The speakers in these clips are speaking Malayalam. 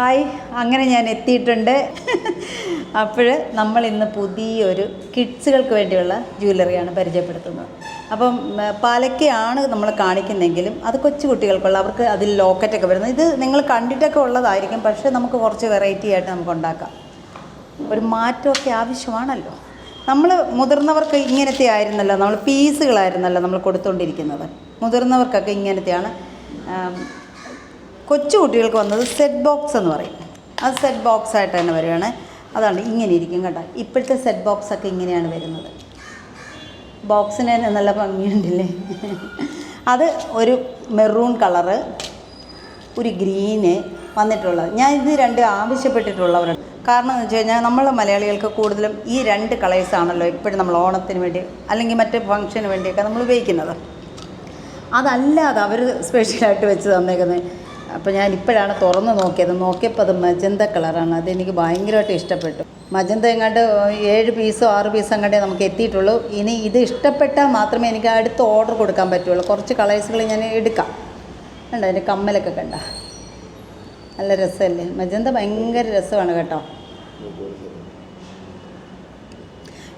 ഹായ് അങ്ങനെ ഞാൻ എത്തിയിട്ടുണ്ട്. അപ്പോൾ നമ്മൾ ഇന്ന് പുതിയൊരു കിഡ്സുകൾക്ക് വേണ്ടിയുള്ള ജ്വല്ലറിയാണ് പരിചയപ്പെടുത്തുന്നത്. അപ്പം പാലക്കയാണ് നമ്മൾ കാണിക്കുന്നെങ്കിലും അത് കൊച്ചു കുട്ടികൾക്കുള്ള അവർക്ക് അതിൽ ലോക്കറ്റൊക്കെ വരുന്നത്. ഇത് നിങ്ങൾ കണ്ടിട്ടൊക്കെ ഉള്ളതായിരിക്കും പക്ഷേ നമുക്ക് കുറച്ച് വെറൈറ്റി ആയിട്ട് നമുക്ക് ഉണ്ടാക്കാം. ഒരു മാറ്റമൊക്കെ ആവശ്യമാണല്ലോ. നമ്മൾ മുതിർന്നവർക്ക് ഇങ്ങനത്തെ ആയിരുന്നല്ലോ നമ്മൾ പീസുകളായിരുന്നല്ലോ നമ്മൾ കൊടുത്തുകൊണ്ടിരിക്കുന്നത്. മുതിർന്നവർക്കൊക്കെ ഇങ്ങനത്തെയാണ് കൊച്ചു കുട്ടികൾക്ക് വന്നത് സെറ്റ് ബോക്സ് എന്ന് പറയും. അത് സെറ്റ് ബോക്സ് ആയിട്ട് തന്നെ വരികയാണ്. അതാണ് ഇങ്ങനെ ഇരിക്കും കേട്ടോ. ഇപ്പോഴത്തെ സെറ്റ് ബോക്സ് ഒക്കെ ഇങ്ങനെയാണ് വരുന്നത്. ബോക്സിന് തന്നെ നല്ല ഭംഗിയുണ്ടല്ലേ? അത് ഒരു മെറൂൺ കളറ് ഒരു ഗ്രീന് വന്നിട്ടുള്ളത്. ഞാൻ ഇത് രണ്ട് ആവശ്യപ്പെട്ടിട്ടുള്ളവരുണ്ട്. കാരണം എന്ന് വെച്ച് കഴിഞ്ഞാൽ നമ്മൾ മലയാളികൾക്ക് കൂടുതലും ഈ രണ്ട് കളേഴ്സ് ആണല്ലോ ഇപ്പോഴും നമ്മൾ ഓണത്തിന് വേണ്ടി അല്ലെങ്കിൽ മറ്റ് ഫംഗ്ഷന് വേണ്ടിയൊക്കെ നമ്മൾ ഉപയോഗിക്കുന്നത്. അതല്ലാതെ അവർ സ്പെഷ്യലായിട്ട് വെച്ച് തന്നേക്കുന്നത് അപ്പോൾ ഞാൻ ഇപ്പോഴാണ് തുറന്ന് നോക്കിയത്. നോക്കിയപ്പോൾ അത് മജന്ത കളറാണ്. അതെനിക്ക് ഭയങ്കരമായിട്ട് ഇഷ്ടപ്പെട്ടു. മജന്ത എങ്ങാണ്ട് ഏഴ് പീസോ ആറ് പീസോ എങ്ങാണ്ടേ നമുക്ക് എത്തിയിട്ടുള്ളൂ. ഇനി ഇത് ഇഷ്ടപ്പെട്ടാൽ മാത്രമേ എനിക്ക് അടുത്ത് ഓർഡർ കൊടുക്കാൻ പറ്റുള്ളൂ. കുറച്ച് കളേഴ്സുകൾ ഞാൻ എടുക്കാം. കണ്ടോ അതിന്റെ കമ്മലൊക്കെ കണ്ട? നല്ല രസമല്ലേ? മജന്ത ഭയങ്കര രസമാണ് കേട്ടോ.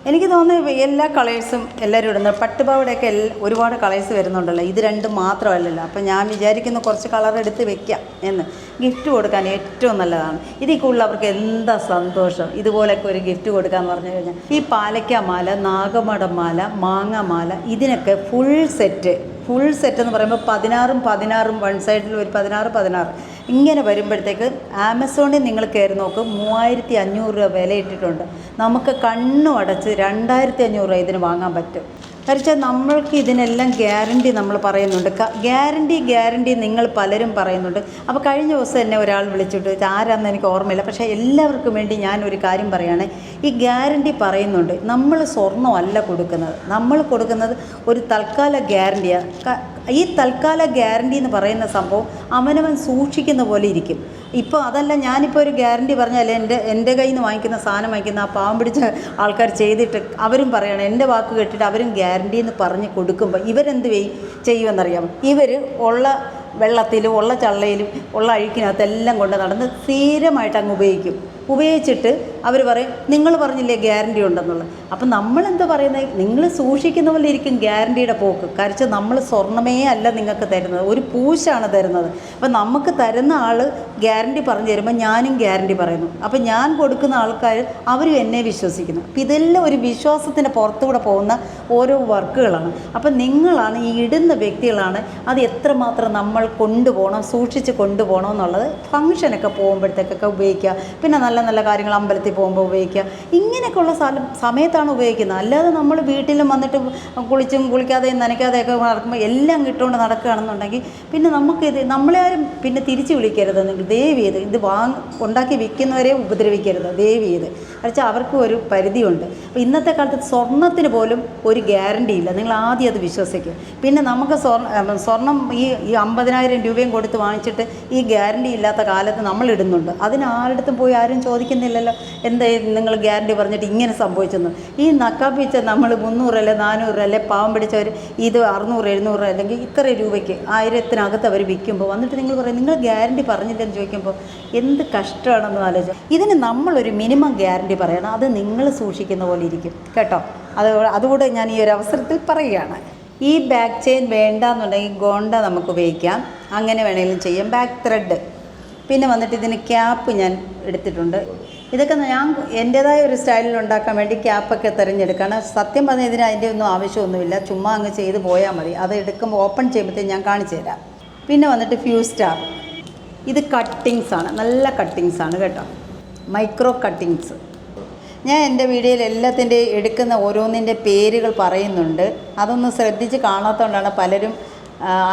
എനിക്ക് തോന്നുന്നു എല്ലാ കളേഴ്സും എല്ലാവരും ഇടുന്നത് പട്ടുപാവടയൊക്കെ എല്ലാ ഒരുപാട് കളേഴ്സ് വരുന്നുണ്ടല്ലോ. ഇത് രണ്ടും മാത്രമല്ലല്ലോ. അപ്പം ഞാൻ വിചാരിക്കുന്ന കുറച്ച് കളർ എടുത്ത് വെക്കാം എന്ന്. ഗിഫ്റ്റ് കൊടുക്കാൻ ഏറ്റവും നല്ലതാണ്. കൂടുതൽ എന്താ സന്തോഷം? ഇതുപോലൊക്കെ ഒരു ഗിഫ്റ്റ് കൊടുക്കാന്ന് പറഞ്ഞു കഴിഞ്ഞാൽ ഈ പാലക്ക മാല നാഗമടം മാല മാങ്ങ മാല ഇതിനൊക്കെ ഫുൾ സെറ്റ് ഫുൾ സെറ്റ് എന്ന് പറയുമ്പോൾ പതിനാറും പതിനാറും വൺ സൈഡിൽ ഒരു പതിനാറ് പതിനാറ്. ഇങ്ങനെ വരുമ്പോഴത്തേക്ക് ആമസോണിൽ നിങ്ങൾ കയറി നോക്ക് മൂവായിരത്തി അഞ്ഞൂറ് രൂപ വില ഇട്ടിട്ടുണ്ട് നമുക്ക് കണ്ണും അടച്ച് രണ്ടായിരത്തി അഞ്ഞൂറ് രൂപ ഇതിന് വാങ്ങാൻ പറ്റും. കാരണം നമ്മൾക്ക് ഇതിനെല്ലാം ഗ്യാരണ്ടി നമ്മൾ പറയുന്നുണ്ട്. ഗ്യാരണ്ടി ഗ്യാരണ്ടി നിങ്ങൾ പലരും പറയുന്നുണ്ട്. അപ്പോൾ കഴിഞ്ഞ ദിവസം എന്നെ ഒരാൾ വിളിച്ചിട്ട് ആരാന്ന് എനിക്ക് ഓർമ്മയില്ല. പക്ഷേ എല്ലാവർക്കും വേണ്ടി ഞാൻ ഒരു കാര്യം പറയുകയാണ് ഈ ഗ്യാരണ്ടി പറയുന്നുണ്ട്. നമ്മൾ സ്വർണമല്ല കൊടുക്കുന്നത്. നമ്മൾ കൊടുക്കുന്നത് ഒരു തൽക്കാല ഗ്യാരണ്ടിയാണ് ഈ തൽക്കാല ഗ്യാരണ്ടി എന്ന് പറയുന്ന സംഭവം അവനവൻ സൂക്ഷിക്കുന്ന പോലെ ഇരിക്കും. ഇപ്പോൾ അതല്ല ഞാനിപ്പോൾ ഒരു ഗ്യാരണ്ടി പറഞ്ഞാൽ എന്റെ എന്റെ കയ്യിൽ നിന്ന് വാങ്ങിക്കുന്ന സാധനം വാങ്ങിക്കുന്ന ആ പാവം പിടിച്ച ആൾക്കാർ ചെയ്തിട്ട് അവരും പറയണം എന്റെ വാക്ക് കേട്ടിട്ട് അവരും ഗ്യാരണ്ടി എന്ന് പറഞ്ഞ് കൊടുക്കുമ്പോൾ ഇവരെന്ത് ചെയ്യും ചെയ്യുമെന്നറിയാം ഇവർ ഉള്ള വെള്ളത്തിലും ഉള്ള ചള്ളയിലും ഉള്ള അഴുക്കിനകത്തെല്ലാം കൊണ്ട് നടന്ന് സ്ഥിരമായിട്ട് അങ്ങ് ഉപയോഗിക്കും. ഉപയോഗിച്ചിട്ട് അവർ പറയും നിങ്ങൾ പറഞ്ഞില്ലേ ഗ്യാരണ്ടി ഉണ്ടെന്നുള്ളത്? അപ്പം നമ്മളെന്താ പറയുന്നത് നിങ്ങൾ സൂക്ഷിക്കുന്ന പോലെ ഇരിക്കും ഗ്യാരണ്ടിയുടെ പോക്ക്. കരച്ച് നമ്മൾ സ്വർണമേ അല്ല നിങ്ങൾക്ക് തരുന്നത് ഒരു പൂശാണ് തരുന്നത്. അപ്പം നമുക്ക് തരുന്ന ആൾ ഗ്യാരണ്ടി പറഞ്ഞു തരുമ്പോൾ ഞാനും ഗ്യാരണ്ടി പറയുന്നു. അപ്പം ഞാൻ കൊടുക്കുന്ന ആൾക്കാർ അവരും എന്നെ വിശ്വസിക്കുന്നു. അപ്പം ഇതെല്ലാം ഒരു വിശ്വാസത്തിന്റെ പുറത്തുകൂടെ പോകുന്ന ഓരോ വർക്കുകളാണ്. അപ്പം നിങ്ങളാണ് ഈ ഇടുന്ന വ്യക്തികളാണ് അത് എത്രമാത്രം നമ്മൾ കൊണ്ടുപോകണം സൂക്ഷിച്ച് കൊണ്ടുപോകണം എന്നുള്ളത് ഫംഗ്ഷനൊക്കെ പോകുമ്പോഴത്തേക്കൊക്കെ ഉപയോഗിക്കുക. പിന്നെ നല്ല നല്ല കാര്യങ്ങൾ അമ്പലത്തിൽ പോകുമ്പോൾ ഉപയോഗിക്കുക. ഇങ്ങനെയൊക്കെയുള്ള സ്ഥലം സമയത്താണ് ഉപയോഗിക്കുന്നത്. അല്ലാതെ നമ്മൾ വീട്ടിലും വന്നിട്ട് കുളിച്ചും കുളിക്കാതെയും നനയ്ക്കാതെയൊക്കെ നടക്കുമ്പോൾ എല്ലാം കിട്ടുകൊണ്ട് നടക്കുകയാണെന്നുണ്ടെങ്കിൽ പിന്നെ നമുക്കിത് നമ്മളെ ആരും പിന്നെ തിരിച്ച് വിളിക്കരുത്. നിങ്ങൾ ദയവ് ചെയ്ത് ഇത് വാങ്ങി ഉണ്ടാക്കി വിൽക്കുന്നവരെ ഉപദ്രവിക്കരുത്. ദയവ് ചെയ്ത്. കാരണം അവർക്ക് ഒരു പരിധിയുണ്ട്. അപ്പോൾ ഇന്നത്തെ കാലത്ത് സ്വർണത്തിന് പോലും ഒരു ഗ്യാരണ്ടി ഇല്ല. നിങ്ങൾ ആദ്യം അത് വിശ്വസിക്കുക. പിന്നെ നമുക്ക് സ്വർണ സ്വർണം ഈ ഈ അമ്പതിനായിരം രൂപയും കൊടുത്ത് വാങ്ങിച്ചിട്ട് ഈ ഗ്യാരണ്ടി ഇല്ലാത്ത കാലത്ത് നമ്മൾ ഇടുന്നുണ്ട്. അതിന് ആരുടെ പോയി ആരും ചോദിക്കുന്നില്ലല്ലോ. എന്താ നിങ്ങൾ ഗ്യാരണ്ടി പറഞ്ഞിട്ട് ഇങ്ങനെ സംഭവിച്ചെന്ന്? ഈ നക്കാപ്പിച്ച നമ്മൾ മുന്നൂറല്ലേ നാനൂറ് അല്ലെ പാവം പിടിച്ചവർ ഇത് അറുന്നൂറ് എഴുന്നൂറ് അല്ലെങ്കിൽ ഇത്ര രൂപയ്ക്ക് ആയിരത്തിനകത്ത് അവർ വിൽക്കുമ്പോൾ വന്നിട്ട് നിങ്ങൾ പറയും നിങ്ങൾ ഗ്യാരണ്ടി പറഞ്ഞില്ലെന്ന് ചോദിക്കുമ്പോൾ എന്ത് കഷ്ടമാണെന്ന് ആലോചിച്ചു ഇതിന് നമ്മളൊരു മിനിമം ഗ്യാരണ്ടി പറയണം. അത് നിങ്ങൾ സൂക്ഷിക്കുന്ന പോലെ ഇരിക്കും. കേട്ടോ? അത് അതുകൂടെ ഞാൻ ഈ ഒരു അവസരത്തിൽ പറയുകയാണ്. ഈ ബാക്ക് ചെയിൻ വേണ്ടാന്നുണ്ടെങ്കിൽ ഗോണ്ട നമുക്ക് ഉപയോഗിക്കാം. അങ്ങനെ വേണമെങ്കിലും ചെയ്യാം. Back thread. പിന്നെ വന്നിട്ട് ഇതിന് ക്യാപ്പ് ഞാൻ എടുത്തിട്ടുണ്ട്. ഇതൊക്കെ ഞാൻ എന്റേതായ ഒരു സ്റ്റൈലിൽ ഉണ്ടാക്കാൻ വേണ്ടി ക്യാപ്പൊക്കെ തിരഞ്ഞെടുക്കുകയാണ് സത്യം പറഞ്ഞാൽ ഇതിന് അതിന്റെ ഒന്നും ആവശ്യമൊന്നുമില്ല. ചുമ്മാ അങ്ങ് ചെയ്ത് പോയാൽ മതി. അത് എടുക്കുമ്പോൾ ഓപ്പൺ ചെയ്യുമ്പോഴത്തേക്ക് ഞാൻ കാണിച്ചു തരാം. പിന്നെ വന്നിട്ട് ഫ്യൂ സ്റ്റാർ ഇത് കട്ടിങ്സ് ആണ്. നല്ല കട്ടിങ്സ് ആണ് കേട്ടോ. മൈക്രോ കട്ടിങ്സ് ഞാൻ എന്റെ വീഡിയോയിൽ എല്ലാത്തിന്റെ എടുക്കുന്ന ഓരോന്നിന്റെ പേരുകൾ പറയുന്നുണ്ട്. അതൊന്ന് ശ്രദ്ധിച്ച് കാണാത്തതുകൊണ്ടാണ് പലരും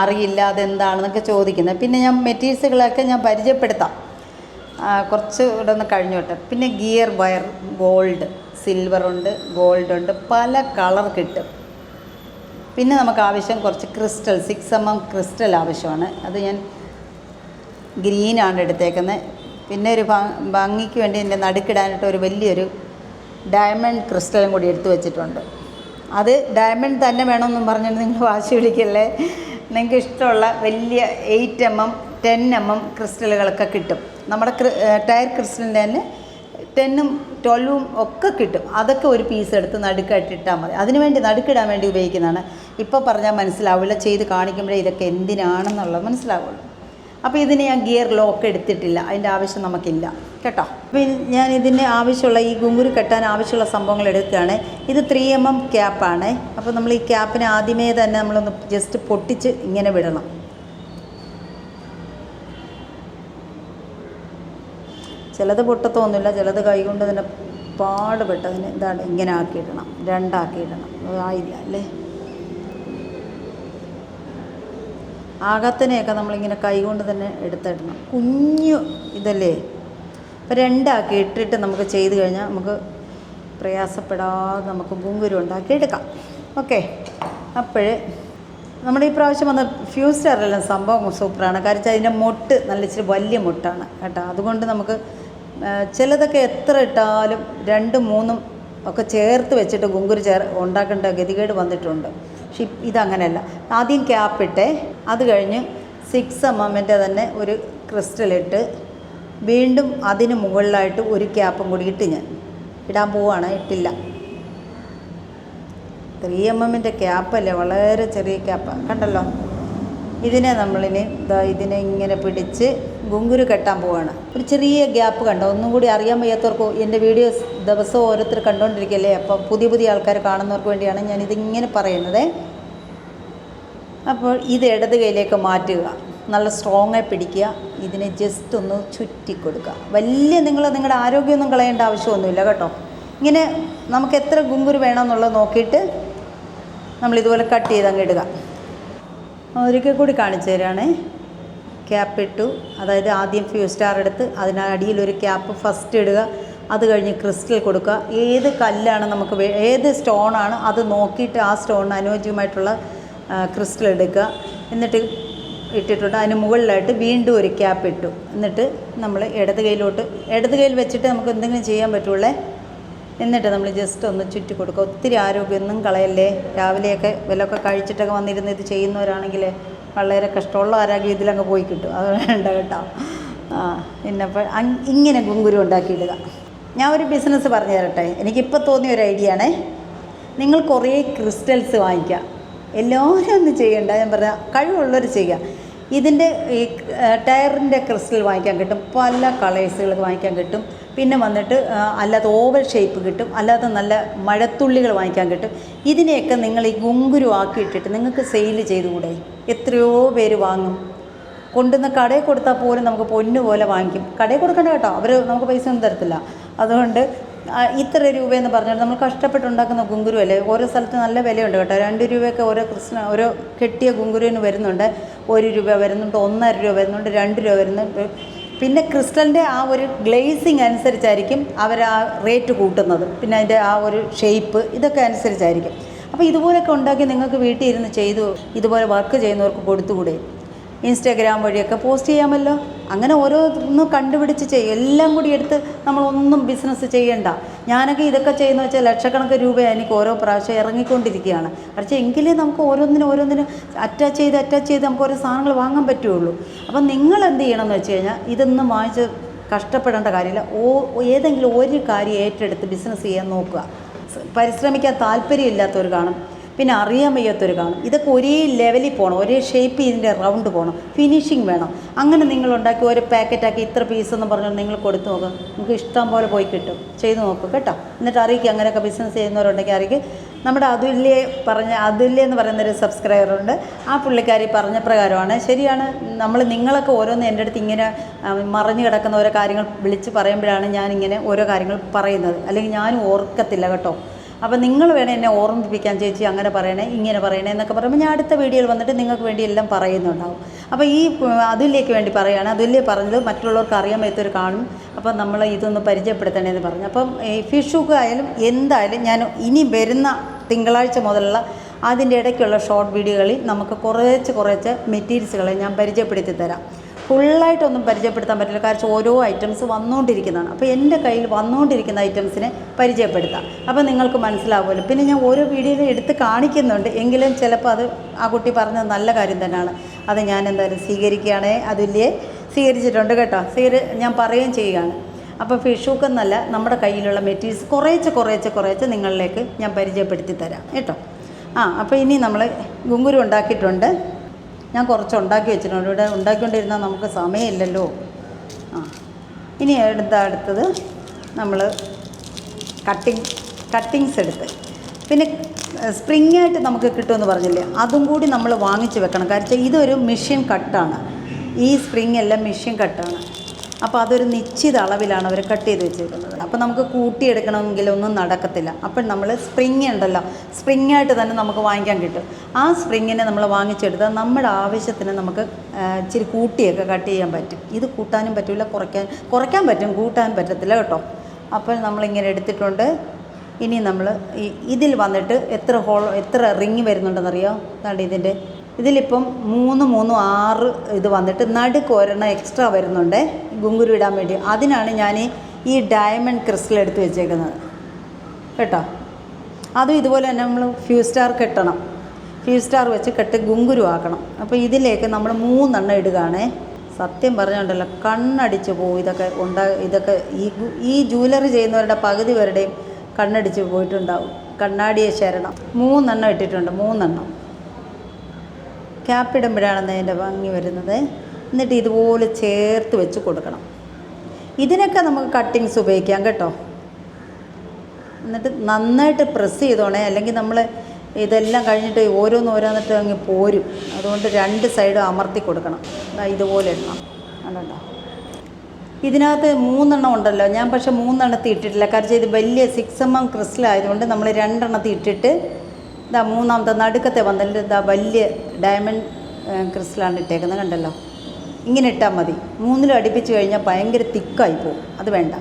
അറിയില്ല അതെന്താണെന്നൊക്കെ ചോദിക്കുന്നത്. പിന്നെ ഞാൻ മെറ്റീരിയൽസുകളൊക്കെ ഞാൻ പരിചയപ്പെടുത്താം. കുറച്ച് ഇവിടെ ഒന്ന് കഴിഞ്ഞോട്ടെ പിന്നെ ഗിയർ വയർ ഗോൾഡ് സിൽവർ ഉണ്ട് ഗോൾഡ് ഉണ്ട് പല കളർ കിട്ടും. പിന്നെ നമുക്ക് ആവശ്യം കുറച്ച് crystal six M M crystal ആവശ്യമാണ്. അത് ഞാൻ ഗ്രീനാണ് എടുത്തേക്കുന്നത് പിന്നെ ഒരു ഭംഗിക്ക് വേണ്ടി എന്റെ നടുക്കിടാനായിട്ട് ഒരു വലിയൊരു ഡയമണ്ട് ക്രിസ്റ്റലും കൂടി എടുത്തു വെച്ചിട്ടുണ്ട്. അത് ഡയമണ്ട് തന്നെ വേണമെന്നും പറഞ്ഞിട്ട് നിങ്ങൾ വാശി പിടിക്കല്ലേ? നിങ്ങൾക്ക് ഇഷ്ടമുള്ള വലിയ eight M M ten M M ക്രിസ്റ്റലുകളൊക്കെ കിട്ടും. നമ്മുടെ ടയർ ക്രിസ്റ്റലിന്റെ തന്നെ ടെന്നും ട്വൽവും ഒക്കെ കിട്ടും. അതൊക്കെ ഒരു പീസ് എടുത്ത് നടുക്കായിട്ട് ഇട്ടാൽ മതി. അതിനുവേണ്ടി നടുക്കിടാൻ വേണ്ടി ഉപയോഗിക്കുന്നതാണ്. ഇപ്പോൾ പറഞ്ഞാൽ മനസ്സിലാവില്ല ചെയ്ത് കാണിക്കുമ്പോഴേ ഇതൊക്കെ എന്തിനാണെന്നുള്ളത് മനസ്സിലാവുള്ളൂ. അപ്പോൾ ഇതിന് ഞാൻ ഗിയർ ലോക്ക് എടുത്തിട്ടില്ല. അതിന്റെ ആവശ്യം നമുക്കില്ല. കേട്ടോ? അപ്പോൾ ഞാൻ ഇതിന് ആവശ്യമുള്ള ഈ ഗുങ്കുരു കെട്ടാൻ ആവശ്യമുള്ള സംഭവങ്ങൾ എടുക്കുകയാണ്. ഇത് ത്രീ എം എം ക്യാപ്പാണ് അപ്പോൾ നമ്മൾ ഈ ക്യാപ്പിനെ ആദ്യമേ തന്നെ നമ്മളൊന്ന് ജസ്റ്റ് പൊട്ടിച്ച് ഇങ്ങനെ വിടണം. ചിലത് പൊട്ടത്തൊന്നുമില്ല ചിലത് കൈകൊണ്ട് തന്നെ പാടുപെട്ട് അതിന് ഇതാണ് ഇങ്ങനെ ആക്കിയിടണം രണ്ടാക്കിയിടണം. ആയില്ല അല്ലേ? ആകത്തിനെയൊക്കെ നമ്മളിങ്ങനെ കൈകൊണ്ട് തന്നെ എടുത്തിടണം. കുഞ്ഞു ഇതല്ലേ? അപ്പോൾ രണ്ടാക്കി ഇട്ടിട്ട് നമുക്ക് ചെയ്ത് കഴിഞ്ഞാൽ നമുക്ക് പ്രയാസപ്പെടാതെ നമുക്ക് ഗുങ്കുരു ഉണ്ടാക്കി എടുക്കാം ഓക്കെ. അപ്പോഴേ നമ്മുടെ ഈ പ്രാവശ്യം വന്ന ഫ്യൂസ്റ്ററെല്ലാം സംഭവം സൂപ്പറാണ്. വെച്ചാൽ അതിന്റെ മൊട്ട് നല്ല ഇച്ചിരി വലിയ മൊട്ടാണ് കേട്ടോ. അതുകൊണ്ട് നമുക്ക് ചിലതൊക്കെ എത്ര ഇട്ടാലും രണ്ടും മൂന്നും ഒക്കെ ചേർത്ത് വെച്ചിട്ട് ഗുങ്കുരു ചേർ ഉണ്ടാക്കേണ്ട ഗതികേട് വന്നിട്ടുണ്ട്. പക്ഷെ ഇതങ്ങനെയല്ല. ആദ്യം ക്യാപ്പിട്ടെ അത് കഴിഞ്ഞ് സിക്സ് എം എമ്മിന്റെ തന്നെ ഒരു ക്രിസ്റ്റൽ ഇട്ട് വീണ്ടും അതിന് മുകളിലായിട്ട് ഒരു ക്യാപ്പും കൂടി ഇട്ട് ഞാൻ. ഇടാൻ പോവാണ് ഇട്ടില്ല. ത്രീ എം എമ്മിന്റെ ക്യാപ്പല്ലേ വളരെ ചെറിയ ക്യാപ്പാണ് കണ്ടല്ലോ? ഇതിനെ നമ്മളിനി ഇതാ ഇതിനെ ഇങ്ങനെ പിടിച്ച് ഗുങ്കുരു കെട്ടാൻ പോവാണ്. ഒരു ചെറിയ ഗ്യാപ്പ് കണ്ടോ? ഒന്നും കൂടി അറിയാൻ വയ്യാത്തവർക്ക് എന്റെ വീഡിയോസ് ദിവസവും ഓരോരുത്തർ കണ്ടുകൊണ്ടിരിക്കല്ലേ അപ്പം പുതിയ പുതിയ ആൾക്കാർ കാണുന്നവർക്ക് വേണ്ടിയാണ് ഞാൻ ഇതിങ്ങനെ പറയുന്നത്. അപ്പോൾ ഇത് ഇടത് കൈയിലേക്ക് മാറ്റുക. നല്ല സ്ട്രോങ് ആയി പിടിക്കുക. ഇതിനെ ജസ്റ്റ് ഒന്ന് ചുറ്റി കൊടുക്കുക. വലിയ നിങ്ങൾ നിങ്ങളുടെ ആരോഗ്യമൊന്നും കളയേണ്ട ആവശ്യമൊന്നുമില്ല കേട്ടോ. ഇങ്ങനെ നമുക്ക് എത്ര ഗുങ്കുരു വേണമെന്നുള്ളത് നോക്കിയിട്ട് നമ്മൾ ഇതുപോലെ കട്ട് ചെയ്ത് അങ്ങ് ഇടുക. ഒരിക്കൽ കൂടി കാണിച്ചു തരാണേ. ക്യാപ്പ് ഇട്ടു. അതായത് ആദ്യം ഫ്യൂ സ്റ്റാർ എടുത്ത് അതിനടിയിൽ ഒരു ക്യാപ്പ് ഫസ്റ്റ് ഇടുക. അത് കഴിഞ്ഞ് ക്രിസ്റ്റൽ കൊടുക്കുക. ഏത് കല്ലാണ് നമുക്ക് ഏത് സ്റ്റോണാണ് അത് നോക്കിയിട്ട് ആ സ്റ്റോണിന് അനുയോജ്യമായിട്ടുള്ള ക്രിസ്റ്റൽ എടുക്കുക. എന്നിട്ട് ഇട്ടിട്ടുണ്ട്. അതിന് മുകളിലായിട്ട് വീണ്ടും ഒരു ക്യാപ്പ് ഇട്ടു. എന്നിട്ട് നമ്മൾ ഇടത് കൈയിലോട്ട് ഇടത് കൈയിൽ വെച്ചിട്ട് നമുക്ക് എന്തെങ്കിലും ചെയ്യാൻ പറ്റുള്ളേ? എന്നിട്ട് നമ്മൾ ജസ്റ്റ് ഒന്ന് ചുറ്റി കൊടുക്കുക. ഒത്തിരി ആരോഗ്യമൊന്നും കളയല്ലേ? രാവിലെയൊക്കെ വിലയൊക്കെ കഴിച്ചിട്ടൊക്കെ വന്നിരുന്ന് ഇത് ചെയ്യുന്നവരാണെങ്കിൽ വളരെ കഷ്ടമുള്ള ആരോഗ്യം ഇതിലങ്ങ് പോയി കിട്ടും. അത് വേണ്ട കേട്ടോ. ആ പിന്നപ്പോൾ ഇങ്ങനെ ഗുങ്കുരു ഉണ്ടാക്കിയിടുക. ഞാൻ ഒരു ബിസിനസ് പറഞ്ഞു തരട്ടെ. എനിക്കിപ്പോൾ തോന്നിയ ഒരു ഐഡിയ ആണേ. നിങ്ങൾ കുറേ ക്രിസ്റ്റൽസ് വാങ്ങിക്കുക. എല്ലാവരും ഒന്നും ചെയ്യണ്ട. ഞാൻ പറഞ്ഞ കഴിവുള്ളവർ ചെയ്യുക. ഇതിന്റെ ഈ ടയറിന്റെ ക്രിസ്റ്റൽ വാങ്ങിക്കാൻ കിട്ടും. പല കളേഴ്സുകൾ വാങ്ങിക്കാൻ കിട്ടും. പിന്നെ വന്നിട്ട് അല്ലാതെ ഓവൽ ഷേപ്പ് കിട്ടും അല്ലാതെ നല്ല മഴത്തുള്ളികൾ വാങ്ങിക്കാൻ കിട്ടും. ഇതിനെയൊക്കെ നിങ്ങൾ ഈ ഗുങ്കുരു ആക്കിയിട്ടിട്ട് നിങ്ങൾക്ക് സെയിൽ ചെയ്തുകൂടെ? എത്രയോ പേര് വാങ്ങും. കൊണ്ടുവന്ന് കടയിൽ കൊടുത്താൽ പോലും നമുക്ക് പൊന്നു പോലെ വാങ്ങിക്കും. കടയിൽ കൊടുക്കണ്ട കേട്ടോ. അവർ നമുക്ക് പൈസ ഒന്നും തരത്തില്ല. അതുകൊണ്ട് ഇത്ര രൂപയെന്ന് പറഞ്ഞാൽ നമ്മൾ കഷ്ടപ്പെട്ടുണ്ടാക്കുന്ന ഗുങ്കുരു അല്ലേ? ഓരോ സ്ഥലത്ത് നല്ല വിലയുണ്ട് കേട്ടോ. രണ്ട് രൂപയൊക്കെ ഓരോ കൃഷ്ണ ഓരോ കെട്ടിയ ഗുങ്കുരുവിന് വരുന്നുണ്ട്. ഒരു രൂപ വരുന്നുണ്ട് ഒന്നര രൂപ വരുന്നുണ്ട് രണ്ട് രൂപ വരുന്നുണ്ട്. പിന്നെ ക്രിസ്റ്റലിന്റെ ആ ഒരു ഗ്ലേസിങ് അനുസരിച്ചായിരിക്കും അവർ ആ റേറ്റ് കൂട്ടുന്നത്. പിന്നെ അതിന്റെ ആ ഒരു ഷേപ്പ് ഇതൊക്കെ അനുസരിച്ചായിരിക്കും. അപ്പോൾ ഇതുപോലൊക്കെ ഉണ്ടാക്കി നിങ്ങൾക്ക് വീട്ടിൽ ഇരുന്ന് ചെയ്തു ഇതുപോലെ വർക്ക് ചെയ്യുന്നവർക്ക് കൊടുത്തുകൂടെ? ഇൻസ്റ്റാഗ്രാം വഴിയൊക്കെ പോസ്റ്റ് ചെയ്യാമല്ലോ. അങ്ങനെ ഓരോന്നും കണ്ടുപിടിച്ച് ചെയ്യും എല്ലാം കൂടി എടുത്ത് നമ്മളൊന്നും ബിസിനസ് ചെയ്യണ്ട. ഞാനൊക്കെ ഇതൊക്കെ ചെയ്യുന്ന വെച്ചാൽ ലക്ഷക്കണക്കിന് രൂപ എനിക്ക് ഓരോ പ്രാവശ്യം ഇറങ്ങിക്കൊണ്ടിരിക്കുകയാണ്. പക്ഷേ എങ്കിലേ നമുക്ക് ഓരോന്നിനും ഓരോന്നിനും അറ്റാച്ച് ചെയ്ത് അറ്റാച്ച് ചെയ്ത് നമുക്ക് ഓരോ സാധനങ്ങൾ വാങ്ങാൻ പറ്റുള്ളൂ അപ്പം നിങ്ങൾ എന്ത് ചെയ്യണമെന്ന് വെച്ച് കഴിഞ്ഞാൽ ഇതൊന്നും വാങ്ങിച്ച് കഷ്ടപ്പെടേണ്ട കാര്യമില്ല. ഓ ഏതെങ്കിലും ഒരു കാര്യം ഏറ്റെടുത്ത് ബിസിനസ് ചെയ്യാൻ നോക്കുക. പരിശ്രമിക്കാൻ താല്പര്യമില്ലാത്തവർ കാണും. പിന്നെ അറിയാൻ വയ്യാത്തൊരു കാണും ഇതൊക്കെ ഒരേ ലെവലിൽ പോകണം. ഒരേ ഷേപ്പ് ഇതിന്റെ റൗണ്ട് പോകണം. ഫിനിഷിങ് വേണം. അങ്ങനെ നിങ്ങൾ ഉണ്ടാക്കി ഒരു പാക്കറ്റാക്കി ഇത്ര പീസ് എന്ന് പറഞ്ഞാൽ നിങ്ങൾ കൊടുത്തു നോക്കുക നിങ്ങൾക്ക് ഇഷ്ടം പോലെ പോയി കിട്ടും. ചെയ്ത് നോക്കുക കേട്ടോ. എന്നിട്ട് അറിയിക്കുക അങ്ങനെയൊക്കെ ബിസിനസ് ചെയ്യുന്നവരുണ്ടെങ്കിൽ അറിയിക്കുക നമ്മുടെ അതുല്യ പറഞ്ഞ അതുല്യ എന്ന് പറയുന്നൊരു സബ്സ്ക്രൈബറുണ്ട് ആ പുള്ളിക്കാരി പറഞ്ഞ പ്രകാരമാണ്. ശരിയാണ്. നമ്മൾ നിങ്ങളൊക്കെ ഓരോന്ന് എന്റെ അടുത്ത് ഇങ്ങനെ മറഞ്ഞു കിടക്കുന്ന ഓരോ കാര്യങ്ങൾ വിളിച്ച് പറയുമ്പോഴാണ് ഞാനിങ്ങനെ ഓരോ കാര്യങ്ങൾ പറയുന്നത്. അല്ലെങ്കിൽ ഞാനും ഓർക്കത്തില്ല കേട്ടോ. അപ്പോൾ നിങ്ങൾ വേണേൽ എന്നെ ഓർമ്മിപ്പിക്കാൻ ചേച്ചി അങ്ങനെ പറയണേ ഇങ്ങനെ പറയണേ എന്നൊക്കെ പറയുമ്പോൾ ഞാൻ അടുത്ത വീഡിയോയിൽ വന്നിട്ട് നിങ്ങൾക്ക് വേണ്ടി എല്ലാം പറയുന്നുണ്ടാവും. അപ്പോൾ ഈ അതിലേക്ക് വേണ്ടി പറയുകയാണ്. അതിലേ പറഞ്ഞത് മറ്റുള്ളവർക്ക് അറിയാൻ പറ്റത്തൊരു കാണും. അപ്പോൾ നമ്മൾ ഇതൊന്ന് പരിചയപ്പെടുത്തണേന്ന് പറഞ്ഞു. അപ്പം ഈ ഫിഷുക്ക് ആയാലും എന്തായാലും ഞാൻ ഇനി വരുന്ന തിങ്കളാഴ്ച മുതലുള്ള അതിന്റെ ഇടയ്ക്കുള്ള ഷോർട്ട് വീഡിയോകളിൽ നമുക്ക് കുറേച്ച് കുറേച്ച് മെറ്റീരിയൽസുകളെ ഞാൻ പരിചയപ്പെടുത്തി തരാം. ഫുള്ളായിട്ടൊന്നും പരിചയപ്പെടുത്താൻ പറ്റില്ല. കാരണം ഓരോ ഐറ്റംസ് വന്നുകൊണ്ടിരിക്കുന്നതാണ് അപ്പോൾ എന്റെ കയ്യിൽ വന്നുകൊണ്ടിരിക്കുന്ന ഐറ്റംസിനെ പരിചയപ്പെടുത്താം. അപ്പോൾ നിങ്ങൾക്ക് മനസ്സിലാവുമല്ലോ. പിന്നെ ഞാൻ ഓരോ വീഡിയോയിലും എടുത്ത് കാണിക്കുന്നുണ്ട്. എങ്കിലും ചിലപ്പോൾ അത് ആ കുട്ടി പറഞ്ഞത് നല്ല കാര്യം തന്നെയാണ്. അത് ഞാൻ എന്തായാലും സ്വീകരിക്കുകയാണേ. അതില്ലേ സ്വീകരിച്ചിട്ടുണ്ട് കേട്ടോ. സ്വീകരി ഞാൻ പറയുകയും ചെയ്യുകയാണ്. അപ്പോൾ ഫിഷ് ഹൂക്കെന്നല്ല നമ്മുടെ കയ്യിലുള്ള മെറ്റീരിയൽസ് കുറേച്ച് കുറേച്ച് കുറേച്ച് നിങ്ങളിലേക്ക് ഞാൻ പരിചയപ്പെടുത്തി തരാം. കേട്ടോ? ആ അപ്പോൾ ഇനി നമ്മൾ ഗുങ്കുരു ഉണ്ടാക്കിയിട്ടുണ്ട്. ഞാൻ കുറച്ച് ഉണ്ടാക്കി വെച്ചിട്ടുണ്ട്. ഇവിടെ ഉണ്ടാക്കിക്കൊണ്ടിരുന്നാൽ നമുക്ക് സമയമില്ലല്ലോ. ആ. ഇനി എടുത്ത അടുത്തത് നമ്മൾ കട്ടിങ് കട്ടിങ്സ് എടുത്ത്. പിന്നെ സ്പ്രിംഗ് ആയിട്ട് നമുക്ക് കിട്ടുമെന്ന് പറഞ്ഞില്ലേ? അതും കൂടി നമ്മൾ വാങ്ങിച്ച് വെക്കണം. കാരണം ഇതൊരു മെഷീൻ കട്ടാണ് ഈ സ്പ്രിങ് എല്ലാം മെഷീൻ കട്ടാണ് അപ്പോൾ അതൊരു നിശ്ചിത അളവിലാണ് അവർ കട്ട് ചെയ്ത് വെച്ചിരിക്കുന്നത്. അപ്പോൾ നമുക്ക് കൂട്ടിയെടുക്കണമെങ്കിൽ ഒന്നും നടക്കത്തില്ല. അപ്പോൾ നമ്മൾ സ്പ്രിങ് ഉണ്ടല്ലോ സ്പ്രിങ് ആയിട്ട് തന്നെ നമുക്ക് വാങ്ങിക്കാൻ കിട്ടും. ആ സ്പ്രിങ്ങിനെ നമ്മൾ വാങ്ങിച്ചെടുത്താൽ നമ്മുടെ ആവശ്യത്തിന് നമുക്ക് ഇച്ചിരി കൂട്ടിയൊക്കെ കട്ട് ചെയ്യാൻ പറ്റും. ഇത് കൂട്ടാനും പറ്റില്ല കുറയ്ക്കാൻ കുറയ്ക്കാൻ പറ്റും കൂട്ടാൻ പറ്റത്തില്ല കേട്ടോ. അപ്പോൾ നമ്മളിങ്ങനെ എടുത്തിട്ടുണ്ട്. ഇനി നമ്മൾ ഈ ഇതിൽ വന്നിട്ട് എത്ര ഹോൾ എത്ര റിങ് വരുന്നുണ്ടെന്നറിയോ? അതാണ്ട് ഇതിന്റെ ഇതിലിപ്പം മൂന്ന് മൂന്നും ആറ് ഇത് വന്നിട്ട് നടുക്ക് ഒരെണ്ണം എക്സ്ട്രാ വരുന്നുണ്ട്. ഗുങ്കുരു ഇടാൻ വേണ്ടി. അതിനാണ് ഞാൻ ഈ- ഡയമണ്ട് ക്രിസ്റ്റൽ എടുത്ത് വെച്ചേക്കുന്നത്. കേട്ടോ? അതും ഇതുപോലെ തന്നെ നമ്മൾ ഫ്യൂ സ്റ്റാർ കെട്ടണം. ഫ്യൂ സ്റ്റാർ വെച്ച് കെട്ട് ഗുങ്കുരു ആക്കണം. അപ്പോൾ ഇതിലേക്ക് നമ്മൾ മൂന്നെണ്ണം ഇടുകയാണേ. സത്യം പറഞ്ഞുണ്ടല്ലോ കണ്ണടിച്ച് പോകും ഇതൊക്കെ ഉണ്ടാ ഇതൊക്കെ ഈ ഈ ജൂവലറി ചെയ്യുന്നവരുടെ പകുതി പേരുടെയും കണ്ണടിച്ച് പോയിട്ടുണ്ടാവും. കണ്ണാടിയെ ശരണം. മൂന്നെണ്ണം ഇട്ടിട്ടുണ്ട് മൂന്നെണ്ണം. ക്യാപ്പ് ഇടുമ്പോഴാണ് അതിന്റെ ഭംഗി വരുന്നത്. എന്നിട്ട് ഇതുപോലെ ചേർത്ത് വെച്ച് കൊടുക്കണം. ഇതിനൊക്കെ നമുക്ക് കട്ടിങ്സ് ഉപയോഗിക്കാം കേട്ടോ. എന്നിട്ട് നന്നായിട്ട് പ്രസ് ചെയ്തോണേ. അല്ലെങ്കിൽ നമ്മൾ ഇതെല്ലാം കഴിഞ്ഞിട്ട് ഓരോന്ന് ഓരോന്നിട്ട് അങ്ങ് പോരും. അതുകൊണ്ട് രണ്ട് സൈഡും അമർത്തി കൊടുക്കണം. ഇതുപോലെ ഇടണം. കണ്ടോ? ഇതിനകത്ത് മൂന്നെണ്ണം ഉണ്ടല്ലോ. ഞാൻ പക്ഷേ മൂന്നെണ്ണത്തിൽ ഇട്ടിട്ടില്ല. കാരണം ഇത് വലിയ സിക്സ് എം എം ക്രിസ്റ്റൽ ആയതുകൊണ്ട് നമ്മൾ രണ്ടെണ്ണത്തിൽ ഇട്ടിട്ട് ഇതാ മൂന്നാമത്തെ നടുക്കത്തെ വന്നിട്ട് ഇതാ വലിയ ഡയമണ്ട് ക്രിസ്റ്റലാണ് ഇട്ടേക്കുന്നത്. കണ്ടല്ലോ? ഇങ്ങനെ ഇട്ടാൽ മതി. മൂന്നിലും അടുപ്പിച്ച് കഴിഞ്ഞാൽ ഭയങ്കര തിക്കായി പോകും. അത് വേണ്ട.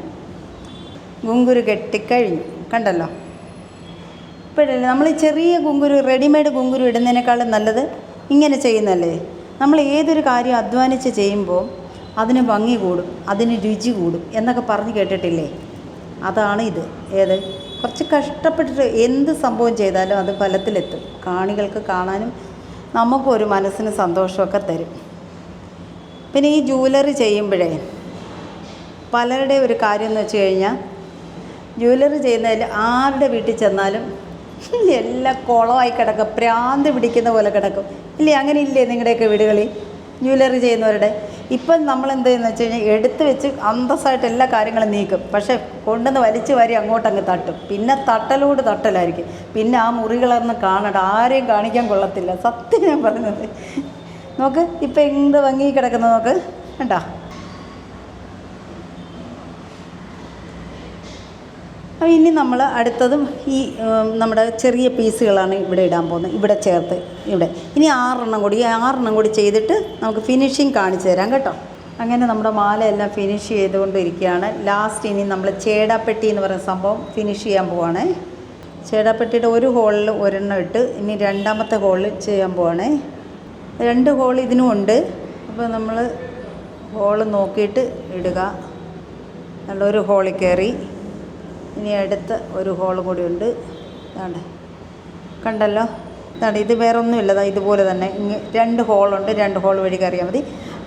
ഗുങ്കുരു കെട്ടിക്കഴിഞ്ഞു. കണ്ടല്ലോ? ഇപ്പോഴല്ലേ? നമ്മൾ ചെറിയ ഗുങ്കുരു റെഡിമെയ്ഡ് ഗുങ്കുരു ഇടുന്നതിനേക്കാളും നല്ലത് ഇങ്ങനെ ചെയ്യുന്നല്ലേ നമ്മൾ ഏതൊരു കാര്യം അധ്വാനിച്ച് ചെയ്യുമ്പോൾ അതിന് ഭംഗി കൂടും അതിന് രുചി കൂടും എന്നൊക്കെ പറഞ്ഞ് കേട്ടിട്ടില്ലേ? അതാണ് ഇത്. ഏത്? കുറച്ച് കഷ്ടപ്പെട്ടിട്ട് എന്ത് സംഭവം ചെയ്താലും അത് ഫലത്തിലെത്തും. കാണികൾക്ക് കാണാനും നമുക്കൊരു മനസ്സിന് സന്തോഷമൊക്കെ തരും. പിന്നെ ഈ ജൂവലറി ചെയ്യുമ്പോഴേ പലരുടെ ഒരു കാര്യം എന്ന് വെച്ച് കഴിഞ്ഞാൽ ജ്വല്ലറി ചെയ്യുന്നതിൽ ആരുടെ വീട്ടിൽ ചെന്നാലും എല്ലാം കുളമായി കിടക്കും പ്രാന്ത് പിടിക്കുന്ന പോലെ കിടക്കും. ഇല്ലേ അങ്ങനെ ഇല്ലേ നിങ്ങളുടെയൊക്കെ വീടുകളിൽ ജ്വല്ലറി ചെയ്യുന്നവരുടെ? ഇപ്പം നമ്മൾ എന്ത് ചെയ്യുന്ന വെച്ച് കഴിഞ്ഞാൽ എടുത്ത് വെച്ച് അന്തസ്സായിട്ട് എല്ലാ കാര്യങ്ങളും നീക്കും. പക്ഷേ കൊണ്ടുവന്ന് വലിച്ചു വാരി അങ്ങോട്ടങ്ങ് തട്ടും. പിന്നെ തട്ടലോട് തട്ടലായിരിക്കും. പിന്നെ ആ മുറികളൊന്നും കാണണ്ട ആരെയും കാണിക്കാൻ കൊള്ളത്തില്ല. സത്യം ഞാൻ പറയുന്നത് നോക്ക് ഇപ്പം എന്ത് ഭംഗി കിടക്കുന്നത് നോക്ക് കണ്ടോ? അപ്പോൾ ഇനി നമ്മൾ അടുത്തതും ഈ നമ്മുടെ ചെറിയ പീസുകളാണ് ഇവിടെ ഇടാൻ പോകുന്നത്. ഇവിടെ ചേർത്ത് ഇവിടെ. ഇനി ആറെണ്ണം കൂടി ഈ ആറെണ്ണം കൂടി ചെയ്തിട്ട് നമുക്ക് ഫിനിഷിങ് കാണിച്ചു തരാം കേട്ടോ. അങ്ങനെ നമ്മുടെ മാലയെല്ലാം ഫിനിഷ് ചെയ്തുകൊണ്ടിരിക്കുകയാണ്. ലാസ്റ്റ് ഇനി നമ്മൾ ചേടാപ്പെട്ടി എന്ന് പറയുന്ന സംഭവം ഫിനിഷ് ചെയ്യാൻ പോവാണ്. ചേടാപ്പെട്ടിയുടെ ഒരു ഹോളിൽ ഒരെണ്ണം ഇട്ട് ഇനി രണ്ടാമത്തെ ഹോളിൽ ചെയ്യാൻ പോവാണ്. രണ്ട് ഹോൾ ഇതിനും ഉണ്ട്. അപ്പോൾ നമ്മൾ ഹോൾ നോക്കിയിട്ട് ഇടുക. നല്ലൊരു ഹോളിൽ കയറി. ഇനി അടുത്ത ഒരു ഹോൾ കൂടി ഉണ്ട്. അതാണ് കണ്ടല്ലോ? അതാണ് ഇത് വേറെ ഒന്നുമില്ല ഇതുപോലെ തന്നെ. രണ്ട് ഹോളുണ്ട് രണ്ട് ഹോൾ വഴി കയറിയാൽ മതി.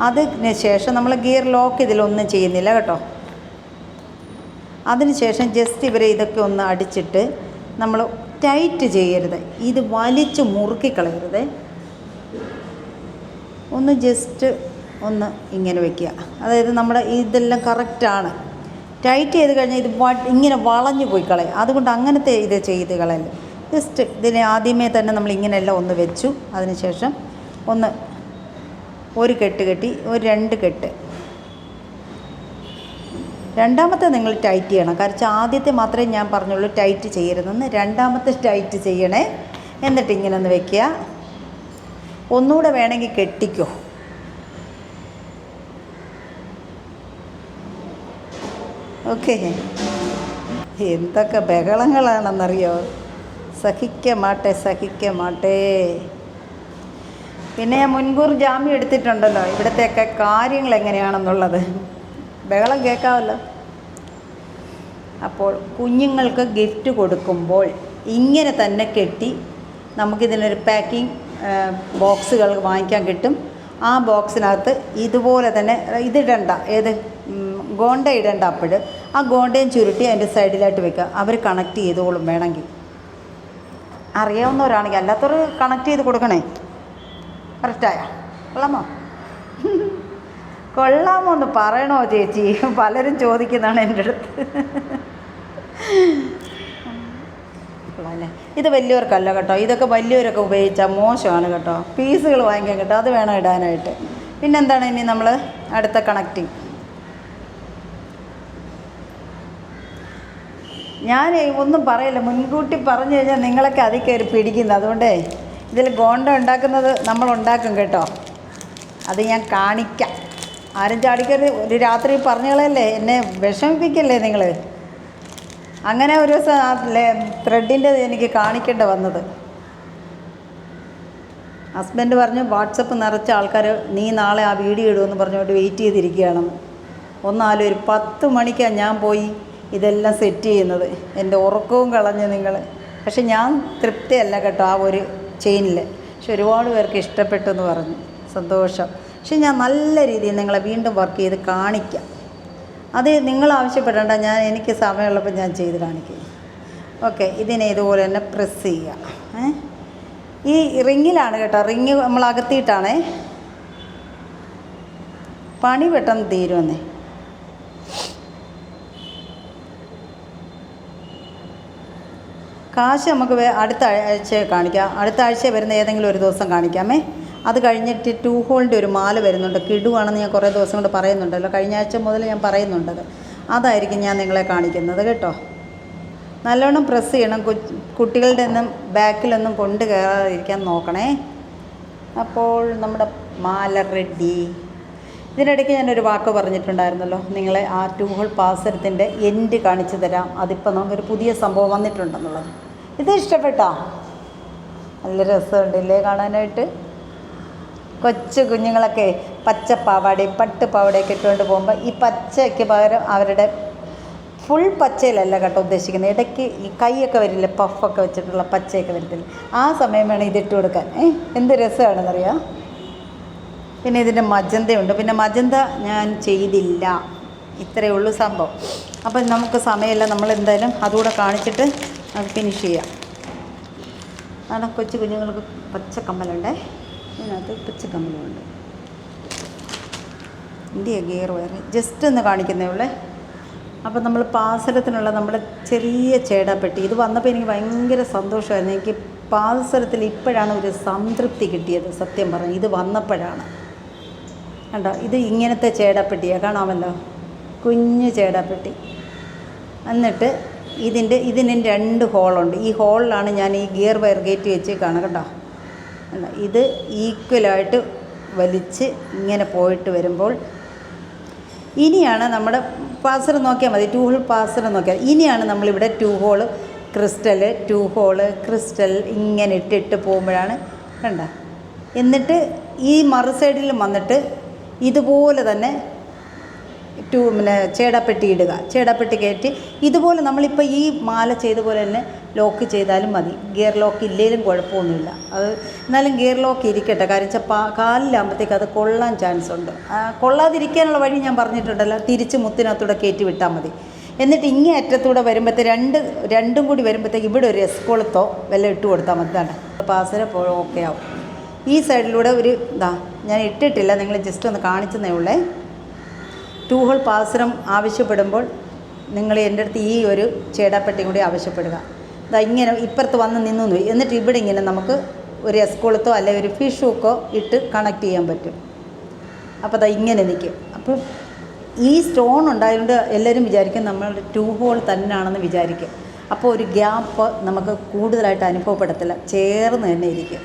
അതിന് ശേഷം നമ്മൾ ഗിയർ ലോക്ക് ഇതിലൊന്നും ചെയ്യുന്നില്ല കേട്ടോ. അതിനുശേഷം ജസ്റ്റ് ഇവരെ ഇതൊക്കെ ഒന്ന് അടിച്ചിട്ട് നമ്മൾ ടൈറ്റ് ചെയ്യരുത്. ഇത് വലിച്ച് മുറുക്കി കളയരുത്. ഒന്ന് ജസ്റ്റ് ഒന്ന് ഇങ്ങനെ വെക്കുക. അതായത് നമ്മുടെ ഇതെല്ലാം കറക്റ്റാണ് ടൈറ്റ് ചെയ്ത് കഴിഞ്ഞാൽ ഇത് ഇങ്ങനെ വളഞ്ഞു പോയി കളയും. അതുകൊണ്ട് അങ്ങനത്തെ ഇത് ചെയ്ത് കളയല്ല ജസ്റ്റ് ഇതിനെ ആദ്യമേ തന്നെ നമ്മൾ ഇങ്ങനെയെല്ലാം ഒന്ന് വെച്ചു. അതിനുശേഷം ഒന്ന് ഒരു കെട്ട് കെട്ടി ഒരു രണ്ട് കെട്ട്. രണ്ടാമത്തെ നിങ്ങൾ ടൈറ്റ് ചെയ്യണം. കാരണം ആദ്യത്തെ മാത്രമേ ഞാൻ പറഞ്ഞുള്ളൂ ടൈറ്റ് ചെയ്യരുതെന്ന്. രണ്ടാമത്തെ ടൈറ്റ് ചെയ്യണേ. എന്നിട്ട് ഇങ്ങനെ ഒന്ന് വെക്കുക. ഒന്നുകൂടെ വേണമെങ്കിൽ കെട്ടിക്കോ. ഓക്കെ. എന്തൊക്കെ ബഹളങ്ങളാണെന്നറിയോ? സഹിക്ക മാട്ടെ സഹിക്ക മാട്ടേ പിന്നെ ഞാൻ മുൻകൂർ ജാമ്യം എടുത്തിട്ടുണ്ടല്ലോ. ഇവിടത്തെയൊക്കെ കാര്യങ്ങൾ എങ്ങനെയാണെന്നുള്ളത്. ബഹളം കേൾക്കാമല്ലോ. അപ്പോൾ കുഞ്ഞുങ്ങൾക്ക് ഗിഫ്റ്റ് കൊടുക്കുമ്പോൾ ഇങ്ങനെ തന്നെ കെട്ടി നമുക്കിതിനൊരു പാക്കിംഗ് ബോക്സുകൾ വാങ്ങിക്കാൻ കിട്ടും. ആ ബോക്സിനകത്ത് ഇതുപോലെ തന്നെ ഇതിടണ്ട ഏത്? ഗോണ്ട ഇടണ്ട അപ്പോൾ ആ ഗോണ്ടയും ചുരുട്ടി അതിന്റെ സൈഡിലായിട്ട് വെക്കുക. അവർ കണക്ട് ചെയ്തോളും വേണമെങ്കിൽ. അറിയാവുന്നവരാണെങ്കിൽ അല്ലാത്തവർ കണക്ട് ചെയ്ത് കൊടുക്കണേ. കറക്റ്റായ കൊള്ളാമോ? കൊള്ളാമോ എന്ന് പറയണോ ചേച്ചി? പലരും ചോദിക്കുന്നതാണ് എന്റെ അടുത്ത്. കൊള്ളാമല്ലേ ഇത് വലിയവർക്കല്ല കേട്ടോ. ഇതൊക്കെ വലിയവരൊക്കെ ഉപയോഗിച്ചാൽ മോശമാണ് കേട്ടോ. പീസുകൾ വാങ്ങിക്കാൻ കേട്ടോ. അത് വേണം ഇടാനായിട്ട്. പിന്നെന്താണ് ഇനി നമ്മൾ അടുത്ത കണക്റ്റിംഗ് ഞാൻ ഒന്നും പറയില്ല. മുൻകൂട്ടി പറഞ്ഞു കഴിഞ്ഞാൽ നിങ്ങളൊക്കെ അതിൽ കയറി പിടിക്കുന്നത് അതുകൊണ്ടേ ഇതിൽ ഗോണ്ട ഉണ്ടാക്കുന്നത് നമ്മൾ ഉണ്ടാക്കും കേട്ടോ. അത് ഞാൻ കാണിക്കാം. ആരും ചാടിക്കരുത്. ഒരു രാത്രി പറഞ്ഞുകളല്ലേ? എന്നെ വിഷമിപ്പിക്കല്ലേ നിങ്ങൾ അങ്ങനെ ഒരു ദിവസം ആ ത്രെഡിന്റെ എനിക്ക് കാണിക്കേണ്ട വന്നത്. ഹസ്ബൻഡ് പറഞ്ഞു വാട്സപ്പ് നിറച്ച ആൾക്കാർ നീ നാളെ ആ വീഡിയോ ഇടുമെന്ന് പറഞ്ഞുകൊണ്ട് വെയിറ്റ് ചെയ്തിരിക്കുകയാണെന്ന് ഒന്നാലും ഒരു പത്ത് മണിക്കാണ് ഞാൻ പോയി ഇതെല്ലാം സെറ്റ് ചെയ്യുന്നത്. എന്റെ ഉറക്കവും കളഞ്ഞ് നിങ്ങൾ പക്ഷെ ഞാൻ തൃപ്തിയല്ല കേട്ടോ ആ ഒരു ചെയിനിൽ പക്ഷെ ഒരുപാട് പേർക്ക് ഇഷ്ടപ്പെട്ടു എന്ന് പറഞ്ഞു. സന്തോഷം. പക്ഷെ ഞാൻ നല്ല രീതിയിൽ നിങ്ങളെ വീണ്ടും വർക്ക് ചെയ്ത് കാണിക്കാം. അത് നിങ്ങൾ ആവശ്യപ്പെടേണ്ട ഞാൻ എനിക്ക് സമയമുള്ളപ്പോൾ ഞാൻ ചെയ്ത് കാണിക്കും. ഓക്കെ ഇതിനെ ഇതുപോലെ തന്നെ പ്രസ് ചെയ്യുക. ഈ റിങ്ങിലാണ് കേട്ടോ റിങ് നമ്മൾ അകത്തിയിട്ടാണേ. പണി പെട്ടെന്ന് തീരുമെന്നേ. കാശ് നമുക്ക് അടുത്ത ആഴ്ച കാണിക്കാം. അടുത്ത ആഴ്ച വരുന്ന ഏതെങ്കിലും ഒരു ദിവസം കാണിക്കാമേ. അത് കഴിഞ്ഞിട്ട് ടൂ ഹോളിന്റെ ഒരു മാല വരുന്നുണ്ട്. കിടുവാണെന്ന് ഞാൻ കുറേ ദിവസം കൊണ്ട് പറയുന്നുണ്ടല്ലോ. കഴിഞ്ഞ ആഴ്ച മുതൽ ഞാൻ പറയുന്നുണ്ടത്. അതായിരിക്കും ഞാൻ നിങ്ങളെ കാണിക്കുന്നത് കേട്ടോ. നല്ലോണം പ്രസ് ചെയ്യണം. കുട്ടികളുടെ ഒന്നും ബാക്കിലൊന്നും കൊണ്ട് കയറാതിരിക്കാൻ നോക്കണേ. അപ്പോൾ നമ്മുടെ മാല റെഡി ഇതിനിടയ്ക്ക് ഞാനൊരു വാക്ക് പറഞ്ഞിട്ടുണ്ടായിരുന്നല്ലോ. നിങ്ങളെ ആ ടൂ ഹോൾ പാസരത്തിന്റെ എൻഡ് കാണിച്ചു തരാം. അതിപ്പോൾ നമുക്കൊരു പുതിയ സംഭവം വന്നിട്ടുണ്ടെന്നുള്ളത്. ഇത് ഇഷ്ടപ്പെട്ടോ? നല്ല രസമുണ്ടല്ലേ കാണാനായിട്ട്? കൊച്ചു കുഞ്ഞുങ്ങളൊക്കെ പച്ച പാവാടയും പട്ട് പാവാടയൊക്കെ ഇട്ടുകൊണ്ട് പോകുമ്പോൾ ഈ പച്ചയ്ക്ക് പകരം അവരുടെ ഫുൾ പച്ചയിലല്ല കേട്ടോ ഉദ്ദേശിക്കുന്നത്. ഇടയ്ക്ക് ഈ കൈയൊക്കെ വരില്ലേ പഫൊക്കെ വെച്ചിട്ടുള്ള പച്ചയൊക്കെ വരത്തില്ല. ആ സമയം വേണം ഇതിട്ട് കൊടുക്കാൻ. ഏ എന്ത് രസമാണെന്നറിയാം? പിന്നെ ഇതിന്റെ മജന്തയുണ്ട്. പിന്നെ മജന്ത ഞാൻ ചെയ്തില്ല. ഇത്രയേ ഉള്ളൂ സംഭവം. അപ്പം നമുക്ക് സമയമില്ല. നമ്മൾ എന്തായാലും അതുകൂടെ കാണിച്ചിട്ട് ഫിനിഷ് ചെയ്യാം. അതാണ് കൊച്ചു കുഞ്ഞുങ്ങൾക്ക് പച്ച കമ്മലുണ്ടേ. ഇതിനകത്ത് പച്ച കമ്മലുണ്ട് ഇന്ത്യ ഗിയർ വയർ ജസ്റ്റ് ഒന്ന് കാണിക്കുന്നേ ഉള്ളേ. അപ്പം നമ്മൾ പാസരത്തിനുള്ള നമ്മുടെ ചെറിയ ചേടാപ്പെട്ടി. ഇത് വന്നപ്പോൾ എനിക്ക് ഭയങ്കര സന്തോഷമായിരുന്നു. എനിക്ക് പാസരത്തിൽ ഇപ്പോഴാണ് ഒരു സംതൃപ്തി കിട്ടിയത് സത്യം പറഞ്ഞു. ഇത് വന്നപ്പോഴാണ്. കണ്ടോ? ഇത് ഇങ്ങനത്തെ ചേടാപ്പെട്ടിയാണ് കാണാമല്ലോ? കുഞ്ഞു ചേടാപ്പെട്ടി. എന്നിട്ട് ഇതിന്റെ ഇതിന് രണ്ട് ഹോളുണ്ട്. ഈ ഹോളിലാണ് ഞാൻ ഈ ഗിയർ വയർ ഗേറ്റ് വെച്ച് കാണാം കേട്ടോ? ഇത് ഈക്വലായിട്ട് വലിച്ച് ഇങ്ങനെ പോയിട്ട് വരുമ്പോൾ ഇനിയാണ് നമ്മുടെ പാസർ നോക്കിയാൽ മതി ടൂ ഹോൾ പാസർ നോക്കിയാൽ ഇനിയാണ് നമ്മളിവിടെ two hole crystal two hole crystal ഇങ്ങനെ ഇട്ടിട്ട് പോകുമ്പോഴാണ് കണ്ട. എന്നിട്ട് ഈ മറു സൈഡിൽ വന്നിട്ട് ഇതുപോലെ തന്നെ ടൂ പിന്നെ ചേടപ്പെട്ടി ഇടുക. ചേടപ്പെട്ടി കയറ്റി ഇതുപോലെ നമ്മളിപ്പോൾ ഈ മാല ചെയ്ത പോലെ തന്നെ ലോക്ക് ചെയ്താലും മതി. ഗിയർ ലോക്ക് ഇല്ലെങ്കിലും കുഴപ്പമൊന്നുമില്ല. അത് എന്നാലും ഗിയർ ലോക്ക് ഇരിക്കട്ടെ. കാര്യം വെച്ചാൽ പാ കാലിലാകുമ്പോഴത്തേക്ക് അത് കൊള്ളാൻ ചാൻസ് ഉണ്ട്. കൊള്ളാതിരിക്കാനുള്ള വഴി ഞാൻ പറഞ്ഞിട്ടുണ്ടല്ലോ. തിരിച്ച് മുത്തിനകത്തൂടെ കയറ്റി വിട്ടാൽ മതി. എന്നിട്ട് ഇങ്ങേ അറ്റത്തൂടെ വരുമ്പോഴത്തെ രണ്ട് രണ്ടും കൂടി വരുമ്പോഴത്തേക്ക് ഇവിടെ ഒരു എസ്കോളത്തോ വല്ല ഇട്ട് കൊടുത്താൽ മതി. തന്നെ പാസര ഓക്കെ ആവും. ഈ സൈഡിലൂടെ ഒരു ഇതാ ഞാൻ ഇട്ടിട്ടില്ല. നിങ്ങൾ ജസ്റ്റ് ഒന്ന് കാണിച്ചെന്നേ ഉള്ളേ. ടൂ ഹോൾ പാസരം ആവശ്യപ്പെടുമ്പോൾ നിങ്ങൾ എന്റെ അടുത്ത് ഈ ഒരു ചേടാപ്പെട്ടി കൂടി ആവശ്യപ്പെടുക. ഇതാ ഇങ്ങനെ ഇപ്പുറത്ത് വന്ന് നിന്നു പോയി എന്നിട്ട് ഇവിടെ ഇങ്ങനെ നമുക്ക് ഒരു എസ്കോളത്തോ അല്ലെ ഒരു ഫിഷ് ഹൂക്കോ ഇട്ട് കണക്ട് ചെയ്യാൻ പറ്റും. അപ്പോൾ അതാ ഇങ്ങനെ നിൽക്കും. അപ്പോൾ ഈ സ്റ്റോൺ ഉണ്ടായതുകൊണ്ട് എല്ലാവരും വിചാരിക്കും നമ്മൾ ടൂ ഹോൾ തന്നെയാണെന്ന് വിചാരിക്കും. അപ്പോൾ ഒരു ഗ്യാപ്പ് നമുക്ക് കൂടുതലായിട്ട് അനുഭവപ്പെടത്തില്ല. ചേർന്ന് തന്നെ ഇരിക്കും.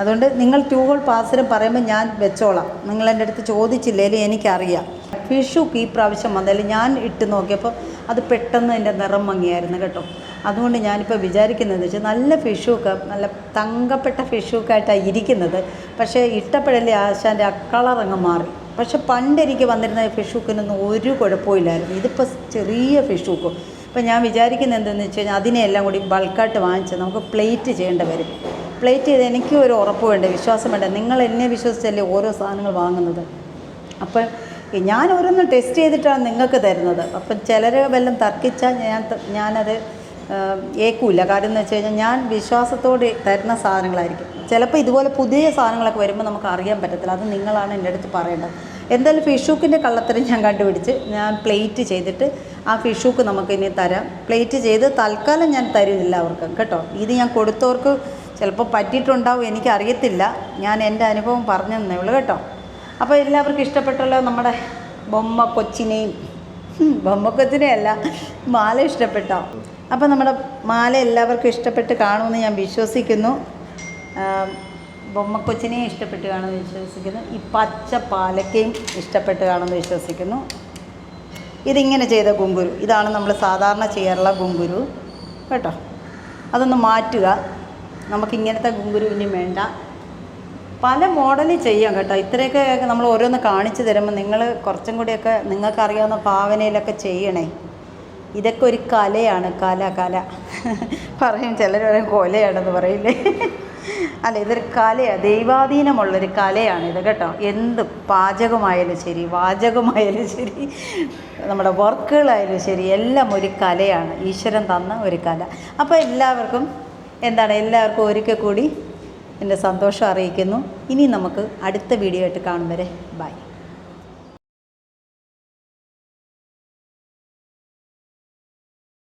അതുകൊണ്ട് നിങ്ങൾ ടൂ ഹോൾ പാസിലും പറയുമ്പോൾ ഞാൻ വെച്ചോളാം. നിങ്ങൾ എന്റെ അടുത്ത് ചോദിച്ചില്ലേലും എനിക്കറിയാം. ഫിഷ് ഹുക്ക് ഈ പ്രാവശ്യം വന്നതിൽ ഞാൻ ഇട്ട് നോക്കിയപ്പോൾ അത് പെട്ടെന്ന് എന്റെ നിറം മങ്ങിയായിരുന്നു കേട്ടോ. അതുകൊണ്ട് ഞാനിപ്പോൾ വിചാരിക്കുന്നത് വെച്ചാൽ നല്ല ഫിഷുക്ക് നല്ല തങ്കപ്പെട്ട ഫിഷുക്കായിട്ടാണ് ഇരിക്കുന്നത്. പക്ഷേ ഇട്ടപ്പോഴല്ലേ ആശാന്റെ ആ കളർ അങ്ങ് മാറി. പക്ഷെ പണ്ട് എനിക്ക് വന്നിരുന്ന ഫിഷുക്കിനൊന്നും ഒരു കുഴപ്പമില്ലായിരുന്നു ഇതിപ്പോൾ ചെറിയ ഫിഷുക്കും അപ്പോൾ ഞാൻ വിചാരിക്കുന്നത് എന്തെന്ന് വെച്ച് കഴിഞ്ഞാൽ അതിനെല്ലാം കൂടി ബൾക്കായിട്ട് വാങ്ങിച്ച് നമുക്ക് പ്ലേറ്റ് ചെയ്യേണ്ടി വരും. പ്ലേറ്റ് ചെയ്ത് എനിക്കും ഒരു ഉറപ്പ് വേണ്ട വിശ്വാസം വേണ്ട? നിങ്ങൾ എന്നെ വിശ്വസിച്ചല്ലേ ഓരോ സാധനങ്ങൾ വാങ്ങുന്നത്? അപ്പം ഞാൻ ഓരോന്നും ടെസ്റ്റ് ചെയ്തിട്ടാണ് നിങ്ങൾക്ക് തരുന്നത്. അപ്പം ചിലർ വല്ലതും തർക്കിച്ചാൽ ഞാൻ ഞാനത് ഏക്കൂല. കാര്യം എന്ന് വെച്ച് കഴിഞ്ഞാൽ ഞാൻ വിശ്വാസത്തോടെ തരുന്ന സാധനങ്ങളായിരിക്കും. ചിലപ്പോൾ ഇതുപോലെ പുതിയ സാധനങ്ങളൊക്കെ വരുമ്പോൾ നമുക്ക് അറിയാൻ പറ്റത്തില്ല. അത് നിങ്ങളാണ് എന്റെ അടുത്ത് പറയേണ്ടത്. എന്തായാലും ഫിഷൂക്കിന്റെ കള്ളത്തരം ഞാൻ കണ്ടുപിടിച്ച് ഞാൻ പ്ലേറ്റ് ചെയ്തിട്ട് ആ ഫിഷൂക്ക് നമുക്കിനി തരാം. പ്ലേറ്റ് ചെയ്ത് തൽക്കാലം ഞാൻ തരില്ല അവർക്ക്. കേട്ടോ? ഇത് ഞാൻ കൊടുത്തവർക്ക് ചിലപ്പോൾ പറ്റിയിട്ടുണ്ടാവും. എനിക്കറിയത്തില്ല. ഞാൻ എന്റെ അനുഭവം പറഞ്ഞു തന്നേ ഉള്ളൂ. കേട്ടോ? അപ്പോൾ എല്ലാവർക്കും ഇഷ്ടപ്പെട്ടുള്ള നമ്മുടെ ബൊമ്മ കൊച്ചിനെയും ഹും, ബൊമ്മ കൊച്ചിനെയല്ല മാല ഇഷ്ടപ്പെട്ടോ? അപ്പോൾ നമ്മുടെ മാല എല്ലാവർക്കും ഇഷ്ടപ്പെട്ട് കാണുമെന്ന് ഞാൻ വിശ്വസിക്കുന്നു. ആ, ബൊമ്മ കൊച്ചിനെയും ഇഷ്ടപ്പെട്ട് കാണുമെന്ന് വിശ്വസിക്കുന്നു. ഈ പച്ച പാലക്കയും ഇഷ്ടപ്പെട്ട് കാണുമെന്ന് വിശ്വസിക്കുന്നു. ഇതിങ്ങനെ ചെയ്ത ഗുങ്കുരു. ഇതാണ് നമ്മൾ സാധാരണ ചെയ്യാറുള്ള ഗുങ്കുരു. കേട്ടോ? അതൊന്ന് മാറ്റുക. നമുക്കിങ്ങനത്തെ ഇനി വേണ്ട. പല മോഡൽ ചെയ്യാം കേട്ടോ. ഇത്രയൊക്കെ നമ്മൾ ഓരോന്ന് കാണിച്ചു തരുമ്പോൾ നിങ്ങൾ കുറച്ചും കൂടിയൊക്കെ നിങ്ങൾക്കറിയാവുന്ന ഭാവനയിലൊക്കെ ചെയ്യണേ. ഇതൊക്കെ ഒരു കലയാണ് കല കല. പറയും ചിലർ പറയും കൊലയാണെന്ന് പറയില്ലേ? അല്ല ഇതൊരു കലയാണ് ദൈവാധീനമുള്ളൊരു കലയാണ് ഇത് കേട്ടോ. എന്ത് പാചകമായാലും ശരി വാചകമായാലും ശരി നമ്മുടെ വർക്കുകളായാലും ശരി എല്ലാം ഒരു കലയാണ്. ഈശ്വരൻ തന്ന ഒരു കല. അപ്പോൾ എല്ലാവർക്കും എന്താണ്? എല്ലാവർക്കും ഒരിക്കൽ കൂടി എന്റെ സന്തോഷം അറിയിക്കുന്നു. ഇനി നമുക്ക് അടുത്ത വീഡിയോ ആയിട്ട് കാണും വരെ. ബൈ